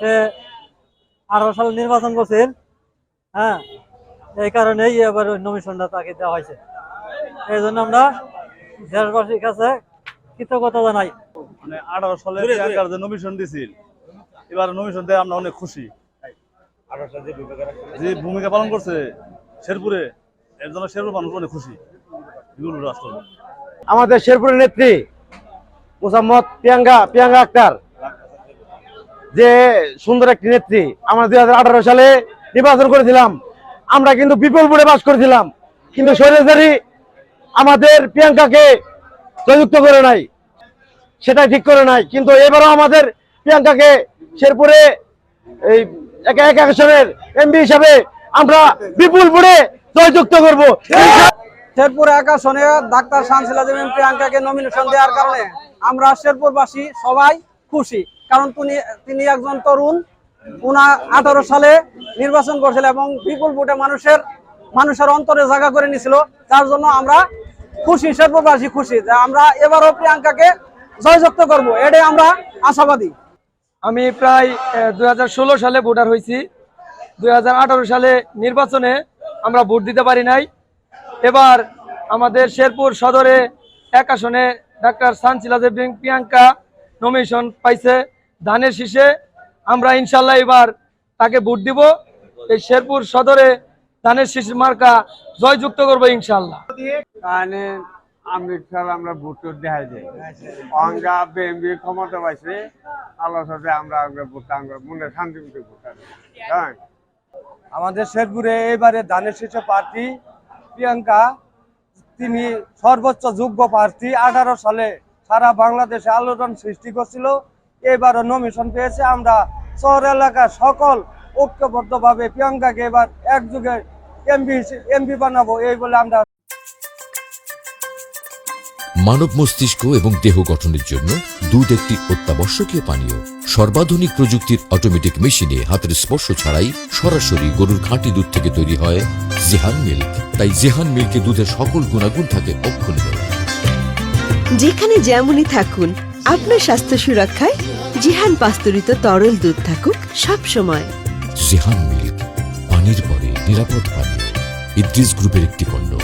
সে আঠারো সালে নির্বাচন করছেন হ্যাঁ এই কারণেই এবার ওই নমিশনটা তাকে দেওয়া হয়েছে। এই জন্য আমরা দেশবাসীর কাছে কৃতজ্ঞতা জানাই। মানে আঠারো সালে যে নমিশন দিছিল এবার নমিশন দিয়ে আমরা অনেক খুশি। যে ভূমিকা পালন করছে শেরপুরে এর জন্য শেরপুর মানুষ অনেক খুশি। আমাদের শেরপুরের নেত্রী মোসাম্মদ প্রিয়াঙ্কা প্রিয়াঙ্কা আক্তার। যে সুন্দর একটি নেত্রী আমরা দু হাজার আঠেরো সালে নির্বাচন করেছিলাম। আমরা কিন্তু বিপুল ভোটে বাস করেছিলাম। কিন্তু স্বৈরাচারী আমাদের প্রিয়াঙ্কাকে জয়যুক্ত করে নাই। সেটাই ঠিক করে নাই। কিন্তু এবারও আমাদের প্রিয়াঙ্কাকে শেরপুরে এই একা এক আসনের হিসাবে আমরা বিপুল ভোটে জয়যুক্ত করব। শেরপুর আকাশনে ডাক্তার শামসিলা দেবেন প্রিয়াঙ্কাকে নমিনেশন দেওয়ার কারণে আমরা শেরপুরবাসী সবাই খুশি। কারণ তিনি তিনি একজন তরুণ, উনা আঠারো সালে নির্বাচন করছিল এবং বিপুল ভোটে মানুষের মানুষের অন্তরে জায়গা করে নিছিল। তার জন্য আমরা খুশি শেরপুরবাসী খুশি যে আমরা এবারও প্রিয়াঙ্কাকে জয়যুক্ত করব। এটাই আমরা আশাবাদী। আমি প্রায় দুই হাজার ষোলো সালে ভোটার হয়েছি। দুই হাজার আঠারো সালে নির্বাচনে আমরা ভোট দিতে পারি নাই। এবার আমাদের শেরপুর সদরে এক আসনে ডাক্তার সানসিলা দেবিং প্রিয়াঙ্কা নমিনেশন পাইছে। ধানের শীষে আমরা ইনশাল্লাহ এবার তাকে ভোট দিব। এই শেরপুর সদরে ধানের শীষ মার্কা জয়যুক্ত করব ইনশাল্লাহ। শান্তি হ্যাঁ আমাদের শেরপুরে এবারে ধানের শীর্ষ প্রার্থী প্রিয়াঙ্কা, তিনি সর্বোচ্চ যোগ্য প্রার্থী। আঠারো সালে সারা বাংলাদেশে আলোড়ন সৃষ্টি করছিল। এবারও নমিশন পেয়েছে। আমরা শহর এলাকার সকল ঐক্যবদ্ধভাবে প্রিয়াঙ্কাকে এবার একযুগে এমপি এমপি বানাবো এই বলে আমরা মানব মস্তিষ্ক এবং দেহ গঠনের জন্য দুধ একটি অত্যাবশ্যকীয় পানীয়। সর্বাধুনিক প্রযুক্তির অটোমেটিক মেশিনে হাতের স্পর্শ ছাড়াই সরাসরি গরুর খাঁটি দুধ থেকে তৈরি হয় জেহান মিল্ক তাই জেহান মিল্কে দুধের সকল গুণাগুণ থাকে অক্ষুণ্ণ। যেখানে যেমনই থাকুন আপনার স্বাস্থ্য সুরক্ষায় জিহান পাস্তুরিত তরল দুধ থাকুক সব সময়। জিহান মিল্ক, পানির পরে নিরাপদ পানীয়, ইদ্রিস গ্রুপের একটি পণ্য।